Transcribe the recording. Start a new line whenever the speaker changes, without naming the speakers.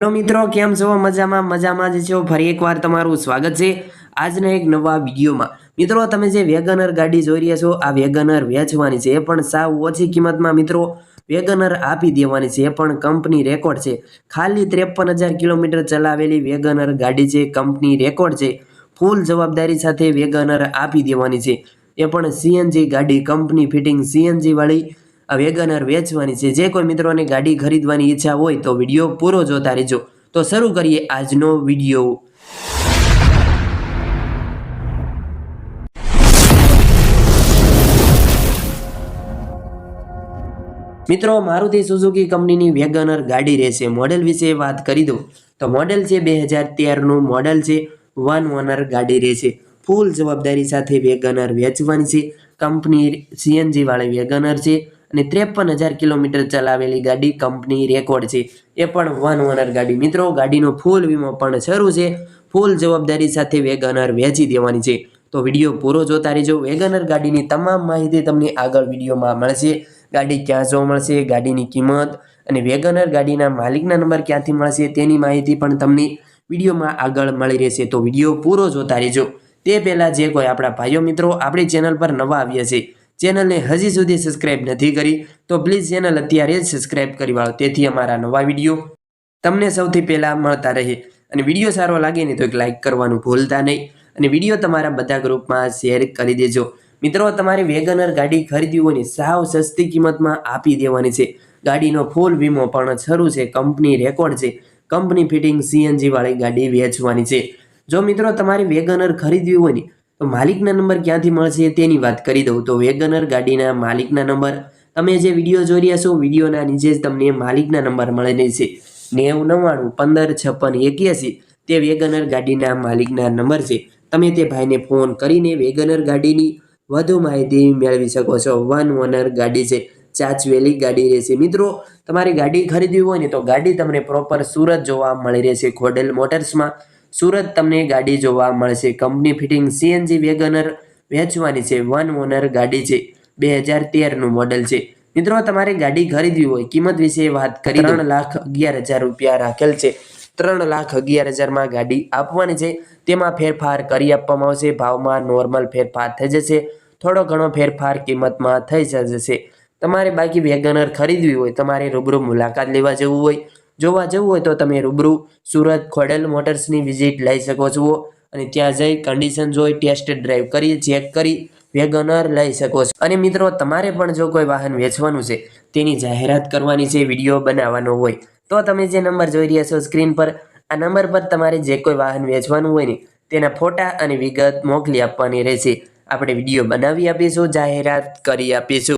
Hello મિત્રો, કેમ છો? મજામાં મજામાં જ છો? ફરી એકવાર તમારું સ્વાગત છે આજના એક નવા વિડીયોમાં. મિત્રો, તમે જે વેગનર ગાડી જોઈ રહ્યા છો, આ વેગનર વેચવાની છે. એ પણ સાવ ઓછી કિંમતમાં મિત્રો, વેગનર આપી દેવાની છે. એ પણ કંપની રેકોર્ડ છે. ખાલી ત્રેપન હજાર કિલોમીટર ચલાવેલી વેગનર ગાડી છે. કંપની રેકોર્ડ છે. ફૂલ જવાબદારી સાથે વેગનર આપી દેવાની છે. એ પણ સીએનજી ગાડી, કંપની ફિટિંગ સીએનજી વાળી આ વેગનર વેચવાની છે. જે કોઈ મિત્રોને ગાડી ખરીદવાની ઈચ્છા હોય તો વીડિયો પૂરો જોતા રહેજો. તો શરૂ કરીએ આજનો વીડિયો. મિત્રો, મારુતિ સુઝુકી કંપનીની વેગનર ગાડી રહેશે. મોડેલ વિશે વાત કરી દઉં. તો મોડેલ છે બે હજાર તેરનું મોડેલ છે. વન ઓનર ગાડી રહેશે. ફૂલ જવાબદારી સાથે વેગનર વેચવાની છે. કંપની સીએનજી વાળી વેગનર છે. અને ત્રેપન હજાર કિલોમીટર ચલાવેલી ગાડી કંપની રેકોર્ડ છે. એ પણ વન ઓનર ગાડી. મિત્રો, ગાડીનો ફૂલ વીમો પણ શરૂ છે. ફૂલ જવાબદારી સાથે વેગનર વેચી દેવાની છે. તો વીડિયો પૂરો જોતા રહેજો. વેગનર ગાડીની તમામ માહિતી તમને આગળ વિડીયોમાં મળશે. ગાડી ક્યાં જોવા મળશે, ગાડીની કિંમત અને વેગનર ગાડીના માલિકના નંબર ક્યાંથી મળશે તેની માહિતી પણ તમને વિડીયોમાં આગળ મળી રહેશે. તો વીડિયો પૂરો જોતા રહેજો. તે પહેલાં જે કોઈ આપણા ભાઈઓ મિત્રો આપણી ચેનલ પર નવા આવ્યા છે ચેનલને હજી સુધી સબસ્ક્રાઇબ નથી કરી, તો પ્લીઝ ચેનલ અત્યારે જ સબસ્ક્રાઇબ કરી વાળો, તેથી અમારા નવા વીડિયો તમને સૌથી પહેલાં મળતા રહે. અને વીડિયો સારો લાગે ને તો એક લાઇક કરવાનું ભૂલતા નહીં. અને વીડિયો તમારા બધા ગ્રુપમાં શેર કરી દેજો. મિત્રો, તમારે વેગનર ગાડી ખરીદવી હોય ને સાવ સસ્તી કિંમતમાં આપી દેવાની છે. ગાડીનો ફૂલ વીમો પણ શરૂ છે કંપની રેકોર્ડ છે. કંપની ફિટિંગ સીએનજીવાળી ગાડી વેચવાની છે. જો મિત્રો, તમારે વેગનર ખરીદવી હોય ને તો માલિકના નંબર ક્યાંથી મળશે તેની વાત કરી દઉં. તો વેગનર ગાડીના માલિકના નંબર. તમે જે વીડિયો જોઈ રહ્યા છો, વિડીયોના નીચે જ તમને માલિકના નંબર મળી છે નેવું નવ્વાણું પંદર છપ્પન એક્યાસી તે વેગનર ગાડીના માલિકના નંબર છે. તમે તે ભાઈને ફોન કરીને વેગનર ગાડીની વધુ માહિતી મેળવી શકો છો. વન ઓનર ગાડી છે. ચાચવેલી ગાડી રહેશે. મિત્રો, તમારે ગાડી ખરીદવી હોય ને તો ગાડી તમને પ્રોપર સુરત જોવા મળી રહેશે. ખોડેલ મોટર્સમાં. સુરત તમને ગાડી જોવા મળશે. કંપની ફિટિંગ સીએનજી વેગનર વેચવાની છે. વન ઓનર ગાડી છે. બે હજાર તેરનું મોડલ છે. મિત્રો, તમારે ગાડી ખરીદવી હોય, કિંમત વિશે વાત કરી ત્રણ લાખ અગિયાર હજાર રૂપિયા રાખેલ છે. ત્રણ લાખ અગિયાર હજારમાં ગાડી આપવાની છે. તેમાં ફેરફાર કરી આપવામાં આવશે. ભાવમાં નોર્મલ ફેરફાર થઈ જશે. થોડો ઘણો ફેરફાર કિંમતમાં થઈ જશે. તમારે બાકી વેગનર ખરીદવી હોય, તમારે રૂબરૂ મુલાકાત લેવા જવું હોય જોવા જવું હોય તો તમે રૂબરૂ સુરત ખોડેલ મોટર્સની વિઝિટ લઈ શકો છો. અને ત્યાં જઈ કન્ડિશન જોઈ ટેસ્ટ ડ્રાઈવ કરી ચેક કરી વેગનર લઈ શકો છો. અને મિત્રો, તમારે પણ જો કોઈ વાહન વેચવાનું છે, તેની જાહેરાત કરવાની છે, વીડિયો બનાવવાનો હોય, તો તમે જે નંબર જોઈ રહ્યા છો સ્ક્રીન પર, આ નંબર પર તમારે જે કોઈ વાહન વેચવાનું હોય ને, તેના ફોટા અને વિગત મોકલી આપવાની રહેશે. આપણે વીડિયો બનાવી આપીશું, જાહેરાત કરી આપીશું.